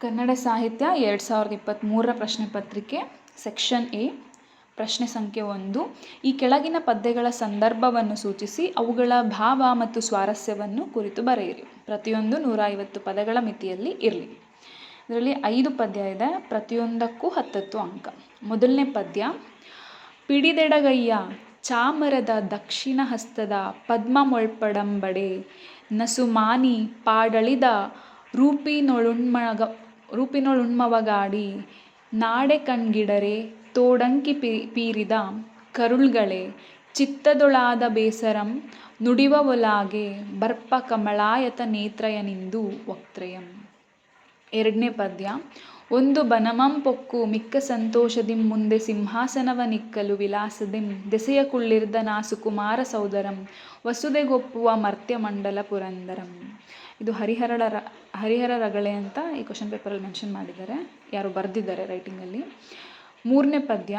ಕನ್ನಡ ಸಾಹಿತ್ಯ ಎರಡು ಸಾವಿರದ ಇಪ್ಪತ್ತ್ಮೂರರ ಪ್ರಶ್ನೆ ಪತ್ರಿಕೆ, ಸೆಕ್ಷನ್ ಎ, ಪ್ರಶ್ನೆ ಸಂಖ್ಯೆ ಒಂದು. ಈ ಕೆಳಗಿನ ಪದ್ಯಗಳ ಸಂದರ್ಭವನ್ನು ಸೂಚಿಸಿ ಅವುಗಳ ಭಾವ ಮತ್ತು ಸ್ವಾರಸ್ಯವನ್ನು ಕುರಿತು ಬರೆಯಿರಿ. ಪ್ರತಿಯೊಂದು ನೂರ ಐವತ್ತು ಪದಗಳ ಮಿತಿಯಲ್ಲಿ ಇರಲಿ. ಇದರಲ್ಲಿ ಐದು ಪದ್ಯ ಇದೆ, ಪ್ರತಿಯೊಂದಕ್ಕೂ ಹತ್ತತ್ತು ಅಂಕ. ಮೊದಲನೇ ಪದ್ಯ, ಪಿಡಿದೆಡಗಯ್ಯ, ಚಾಮರದ ದಕ್ಷಿಣ ಹಸ್ತದ ಪದ್ಮ ಮೊಳ್ಪಡಂಬಡೆ ನಸುಮಾನಿ ಪಾಡಳಿದ ರೂಪಿನೊಳುಣ್ಮಗ ರೂಪಿನೊಳುಣ್ಮವಗಾಡಿ ನಾಡೆ ಕಣ್ಗಿಡರೆ ತೋಡಂಕಿ ಪೀರಿದ ಕರುಳ್ಗಳೇ, ಚಿತ್ತದೊಳಾದ ಬೇಸರಂ ನುಡಿವವೊಲಾಗೆ ಬರ್ಪ ಕಮಳಾಯತ ನೇತ್ರಯನಿಂದು ವಕ್ತ್ರಯಂ. ಎರಡನೇ ಪದ್ಯ ಒಂದು ಬನಮಂ ಪೊಕ್ಕು ಮಿಕ್ಕ ಸಂತೋಷದಿಂ ಮುಂದೆ ಸಿಂಹಾಸನವ ನಿಕ್ಕಲು ವಿಲಾಸದಿಂ ದೆಸೆಯ ಕುಳ್ಳಿರ್ದ ನಾಸು ಕುಮಾರ ಸೌದರಂ ವಸುದೆಗೊಪ್ಪುವ ಮರ್ತ್ಯ ಮಂಡಲ ಪುರಂದರಂ. ಇದು ಹರಿಹರಳ ರ ಹರಿಹರ ರಗಳೆ ಅಂತ ಈ ಕ್ವಶನ್ ಪೇಪರಲ್ಲಿ ಮೆನ್ಷನ್ ಮಾಡಿದ್ದಾರೆ. ಯಾರು ಬರೆದಿದ್ದಾರೆ ರೈಟಿಂಗಲ್ಲಿ ಮೂರನೇ ಪದ್ಯ,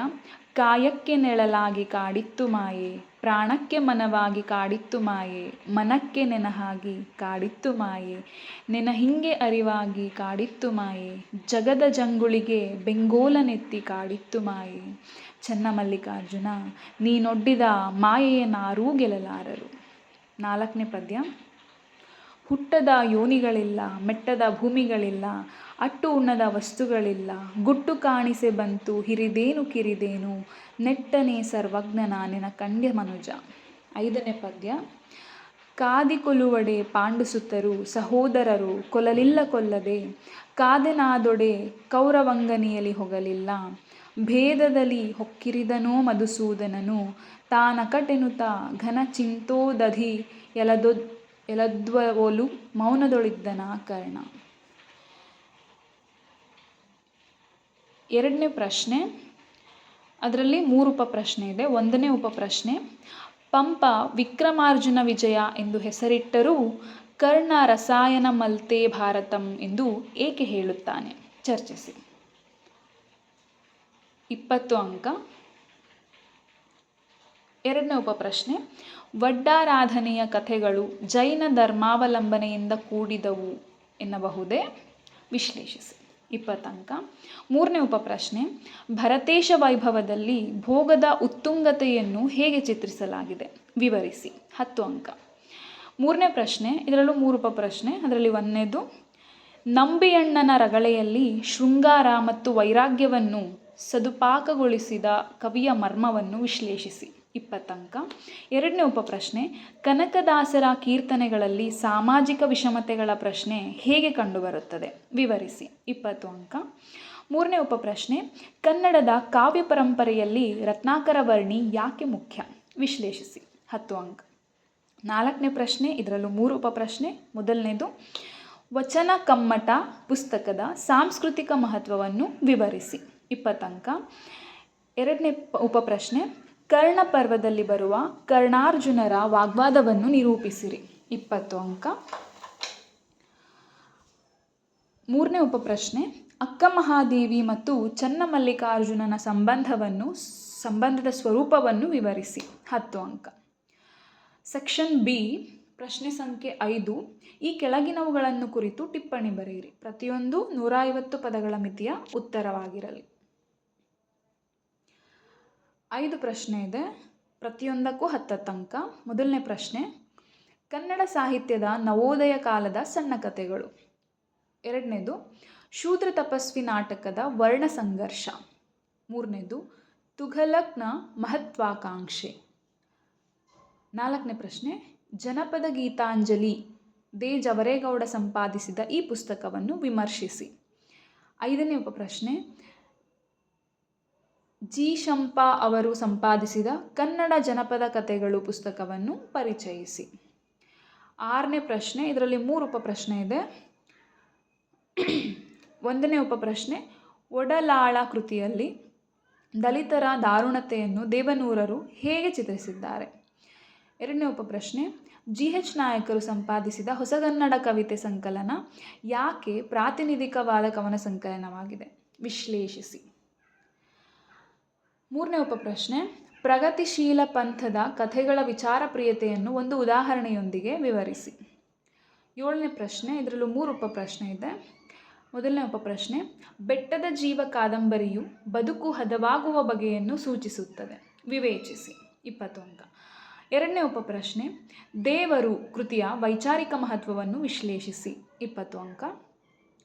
ಕಾಯಕ್ಕೆ ನೆಳಲಾಗಿ ಕಾಡಿತ್ತು ಮಾಯೆ, ಪ್ರಾಣಕ್ಕೆ ಮನವಾಗಿ ಕಾಡಿತ್ತು ಮಾಯೆ, ಮನಕ್ಕೆ ನೆನಹಾಗಿ ಕಾಡಿತ್ತು ಮಾಯೆ, ನೆನ ಹಿಂಗೆ ಅರಿವಾಗಿ ಕಾಡಿತ್ತು ಮಾಯೆ, ಜಗದ ಜಂಗುಳಿಗೆ ಬೆಂಗೋಲನೆತ್ತಿ ಕಾಡಿತ್ತು ಮಾಯೆ. ಚನ್ನಮಲ್ಲಿಕಾರ್ಜುನ, ನೀನೊಡ್ಡಿದ ಮಾಯೆಯನ್ನಾರೂ ಗೆಲ್ಲಲಾರರು. ನಾಲ್ಕನೇ ಪದ್ಯ ಹುಟ್ಟದ ಯೋನಿಗಳಿಲ್ಲ, ಮೆಟ್ಟದ ಭೂಮಿಗಳಿಲ್ಲ, ಅಟ್ಟು ಉಣ್ಣದ ವಸ್ತುಗಳಿಲ್ಲ. ಗುಟ್ಟು ಕಾಣಿಸೆ ಬಂತು, ಹಿರಿದೇನು ಕಿರಿದೇನು? ನೆಟ್ಟನೆ ಸರ್ವಜ್ಞನ ನಿನ ಕಂಡ್ಯ ಮನುಜ. ಐದನೇ ಪದ್ಯ. ಕಾದಿ ಕೊಲುವಡೆ ಪಾಂಡುಸುತ್ತರು ಸಹೋದರರು, ಕೊಲಲಿಲ್ಲ ಕೊಲ್ಲದೆ, ಕಾದೆನಾದೊಡೆ ಕೌರವಂಗನಿಯಲಿ ಹೊಗಲಿಲ್ಲ. ಭೇದದಲ್ಲಿ ಹೊಕ್ಕಿರಿದನೋ ಮಧುಸೂದನನು, ತಾನಕಟೆನುತ ಘನ ಚಿಂತೋದಧಿ ಎಲದೊ ಎಲದ್ವವೊಲು ಮೌನದೊಳಿದ್ದನ ಕರ್ಣ. ಎರಡನೇ ಪ್ರಶ್ನೆ, ಅದರಲ್ಲಿ ಮೂರು ಉಪಪ್ರಶ್ನೆ ಇದೆ. ಒಂದನೇ ಉಪಪ್ರಶ್ನೆ ಪಂಪ ವಿಕ್ರಮಾರ್ಜುನ ವಿಜಯ ಎಂದು ಹೆಸರಿಟ್ಟರೂ ಕರ್ಣ ರಸಾಯನ ಮಲ್ತೆ ಭಾರತಂ ಎಂದು ಏಕೆ ಹೇಳುತ್ತಾನೆ? ಚರ್ಚಿಸಿ. ಇಪ್ಪತ್ತು ಅಂಕ. ಎರಡನೇ ಉಪಪ್ರಶ್ನೆ. ವಡ್ಡಾರಾಧನೆಯ ಕಥೆಗಳು ಜೈನ ಧರ್ಮಾವಲಂಬನೆಯಿಂದ ಕೂಡಿದವು ಎನ್ನಬಹುದೇ? ವಿಶ್ಲೇಷಿಸಿ. ಇಪ್ಪತ್ತಂಕ. ಮೂರನೇ ಉಪಪ್ರಶ್ನೆ. ಭರತೇಶ ವೈಭವದಲ್ಲಿ ಭೋಗದ ಉತ್ತುಂಗತೆಯನ್ನು ಹೇಗೆ ಚಿತ್ರಿಸಲಾಗಿದೆ? ವಿವರಿಸಿ. ಹತ್ತು ಅಂಕ. ಮೂರನೇ ಪ್ರಶ್ನೆ. ಇದರಲ್ಲೂ ಮೂರು ಉಪಪ್ರಶ್ನೆ. ಅದರಲ್ಲಿ ಒಂದನೇದು, ನಂಬಿಯಣ್ಣನ ರಗಳೆಯಲ್ಲಿ ಶೃಂಗಾರ ಮತ್ತು ವೈರಾಗ್ಯವನ್ನು ಸದುಪಾಕಗೊಳಿಸಿದ ಕವಿಯ ಮರ್ಮವನ್ನು ವಿಶ್ಲೇಷಿಸಿ. ಇಪ್ಪತ್ತಂಕ. ಎರಡನೇ ಉಪಪ್ರಶ್ನೆ, ಕನಕದಾಸರ ಕೀರ್ತನೆಗಳಲ್ಲಿ ಸಾಮಾಜಿಕ ವಿಷಮತೆಗಳ ಪ್ರಶ್ನೆ ಹೇಗೆ ಕಂಡುಬರುತ್ತದೆ? ವಿವರಿಸಿ. ಇಪ್ಪತ್ತು ಅಂಕ ಮೂರನೇ ಉಪಪ್ರಶ್ನೆ, ಕನ್ನಡದ ಕಾವ್ಯ ಪರಂಪರೆಯಲ್ಲಿ ರತ್ನಾಕರ ವರ್ಣಿ ಯಾಕೆ ಮುಖ್ಯ? ವಿಶ್ಲೇಷಿಸಿ. ಹತ್ತು ಅಂಕ ನಾಲ್ಕನೇ ಪ್ರಶ್ನೆ, ಇದರಲ್ಲೂ ಮೂರು ಉಪಪ್ರಶ್ನೆ, ಮೊದಲನೇದು, ವಚನ ಕಮ್ಮಟ ಪುಸ್ತಕದ ಸಾಂಸ್ಕೃತಿಕ ಮಹತ್ವವನ್ನು ವಿವರಿಸಿ. ಇಪ್ಪತ್ತಂಕ. ಎರಡನೇ ಉಪಪ್ರಶ್ನೆ ಕರ್ಣ ಪರ್ವದಲ್ಲಿ ಬರುವ ಕರ್ಣಾರ್ಜುನರ ವಾಗ್ವಾದವನ್ನು ನಿರೂಪಿಸಿರಿ. ಇಪ್ಪತ್ತು ಅಂಕ. ಮೂರನೇ ಉಪಪ್ರಶ್ನೆ. ಅಕ್ಕ ಮಹಾದೇವಿ ಮತ್ತು ಚನ್ನಮಲ್ಲಿಕಾರ್ಜುನನ ಸಂಬಂಧವನ್ನು, ಸಂಬಂಧದ ಸ್ವರೂಪವನ್ನು ವಿವರಿಸಿ. ಹತ್ತು ಅಂಕ. ಸೆಕ್ಷನ್ ಬಿ, ಪ್ರಶ್ನೆ ಸಂಖ್ಯೆ ಐದು. ಈ ಕೆಳಗಿನವುಗಳನ್ನು ಕುರಿತು ಟಿಪ್ಪಣಿ ಬರೆಯಿರಿ. ಪ್ರತಿಯೊಂದು ನೂರ ಐವತ್ತು ಪದಗಳ ಮಿತಿಯ ಉತ್ತರವಾಗಿರಲಿ. ಐದು ಪ್ರಶ್ನೆ ಇದೆ. ಪ್ರತಿಯೊಂದಕ್ಕೂ ಹತ್ತ ಅಂಕ. ಮೊದಲನೇ ಪ್ರಶ್ನೆ, ಕನ್ನಡ ಸಾಹಿತ್ಯದ ನವೋದಯ ಕಾಲದ ಸಣ್ಣ ಕಥೆಗಳು. ಎರಡನೇದು, ಶೂದ್ರ ತಪಸ್ವಿ ನಾಟಕದ ವರ್ಣ ಸಂಘರ್ಷ. ಮೂರನೇದು, ತುಘಲಕ್ನ ಮಹತ್ವಾಕಾಂಕ್ಷೆ. ನಾಲ್ಕನೇ ಪ್ರಶ್ನೆ, ಜನಪದ ಗೀತಾಂಜಲಿ ದೇ ಜವರೇಗೌಡ ಸಂಪಾದಿಸಿದ ಈ ಪುಸ್ತಕವನ್ನು ವಿಮರ್ಶಿಸಿ. ಐದನೇ ಉಪಪ್ರಶ್ನೆ ಜಿ. ಶಂಪಾ ಅವರು ಸಂಪಾದಿಸಿದ ಕನ್ನಡ ಜನಪದ ಕಥೆಗಳು ಪುಸ್ತಕವನ್ನು ಪರಿಚಯಿಸಿ. ಆರನೇ ಪ್ರಶ್ನೆ, ಇದರಲ್ಲಿ ಮೂರು ಉಪಪ್ರಶ್ನೆ ಇದೆ. ಒಂದನೇ ಉಪಪ್ರಶ್ನೆ, ಒಡಲಾಳ ಕೃತಿಯಲ್ಲಿ ದಲಿತರ ದಾರುಣತೆಯನ್ನು ದೇವನೂರರು ಹೇಗೆ ಚಿತ್ರಿಸಿದ್ದಾರೆ? ಎರಡನೇ ಉಪಪ್ರಶ್ನೆ ಜಿ ಎಚ್ ನಾಯಕರು ಸಂಪಾದಿಸಿದ ಹೊಸಗನ್ನಡ ಕವಿತೆ ಸಂಕಲನ ಯಾಕೆ ಪ್ರಾತಿನಿಧಿಕವಾದ ಕವನ ಸಂಕಲನವಾಗಿದೆ? ವಿಶ್ಲೇಷಿಸಿ. ಮೂರನೇ ಉಪಪ್ರಶ್ನೆ, ಪ್ರಗತಿಶೀಲ ಪಂಥದ ಕಥೆಗಳ ವಿಚಾರ ಪ್ರಿಯತೆಯನ್ನು ಒಂದು ಉದಾಹರಣೆಯೊಂದಿಗೆ ವಿವರಿಸಿ. ಏಳನೇ ಪ್ರಶ್ನೆ, ಇದರಲ್ಲೂ ಮೂರು ಉಪಪ್ರಶ್ನೆ ಇದೆ. ಮೊದಲನೇ ಉಪಪ್ರಶ್ನೆ, ಬೆಟ್ಟದ ಜೀವ ಕಾದಂಬರಿಯು ಬದುಕು ಹದವಾಗುವ ಬಗೆಯನ್ನು ಸೂಚಿಸುತ್ತದೆ. ವಿವೇಚಿಸಿ. ಇಪ್ಪತ್ತು ಅಂಕ ಎರಡನೇ ಉಪಪ್ರಶ್ನೆ, ದೇವರು ಕೃತಿಯ ವೈಚಾರಿಕ ಮಹತ್ವವನ್ನು ವಿಶ್ಲೇಷಿಸಿ. ಇಪ್ಪತ್ತು ಅಂಕ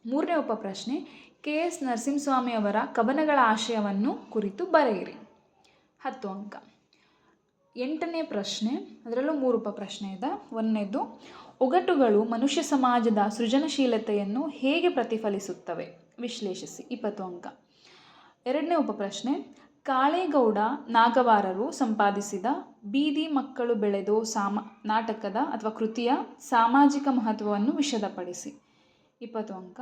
ಮೂರನೇ ಉಪಪ್ರಶ್ನೆ ಕೆ ಎಸ್ ನರಸಿಂಹಸ್ವಾಮಿ ಅವರ ಕವನಗಳ ಆಶಯವನ್ನು ಕುರಿತು ಬರೆಯಿರಿ. ಹತ್ತು ಅಂಕ. ಎಂಟನೇ ಪ್ರಶ್ನೆ, ಅದರಲ್ಲೂ ಮೂರು ಉಪಪ್ರಶ್ನೆ ಇದೆ. ಒಂದನೇದು, ಒಗಟುಗಳು ಮನುಷ್ಯ ಸಮಾಜದ ಸೃಜನಶೀಲತೆಯನ್ನು ಹೇಗೆ ಪ್ರತಿಫಲಿಸುತ್ತವೆ? ವಿಶ್ಲೇಷಿಸಿ. ಇಪ್ಪತ್ತು ಅಂಕ. ಎರಡನೇ ಉಪಪ್ರಶ್ನೆ ಕಾಳೇಗೌಡ ನಾಗವಾರರು ಸಂಪಾದಿಸಿದ ಬೀದಿ ಮಕ್ಕಳು ಬೆಳೆದು ಸಾಮ ನಾಟಕದ ಅಥವಾ ಕೃತಿಯ ಸಾಮಾಜಿಕ ಮಹತ್ವವನ್ನು ವಿಷದಪಡಿಸಿ. ಇಪ್ಪತ್ತು ಅಂಕ.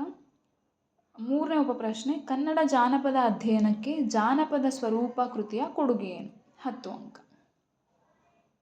ಮೂರನೇ ಉಪಪ್ರಶ್ನೆ ಕನ್ನಡ ಜಾನಪದ ಅಧ್ಯಯನಕ್ಕೆ ಜಾನಪದ ಸ್ವರೂಪ ಕೃತಿಯ ಕೊಡುಗೆ ಏನು ಹತ್ತು ಅಂಕ.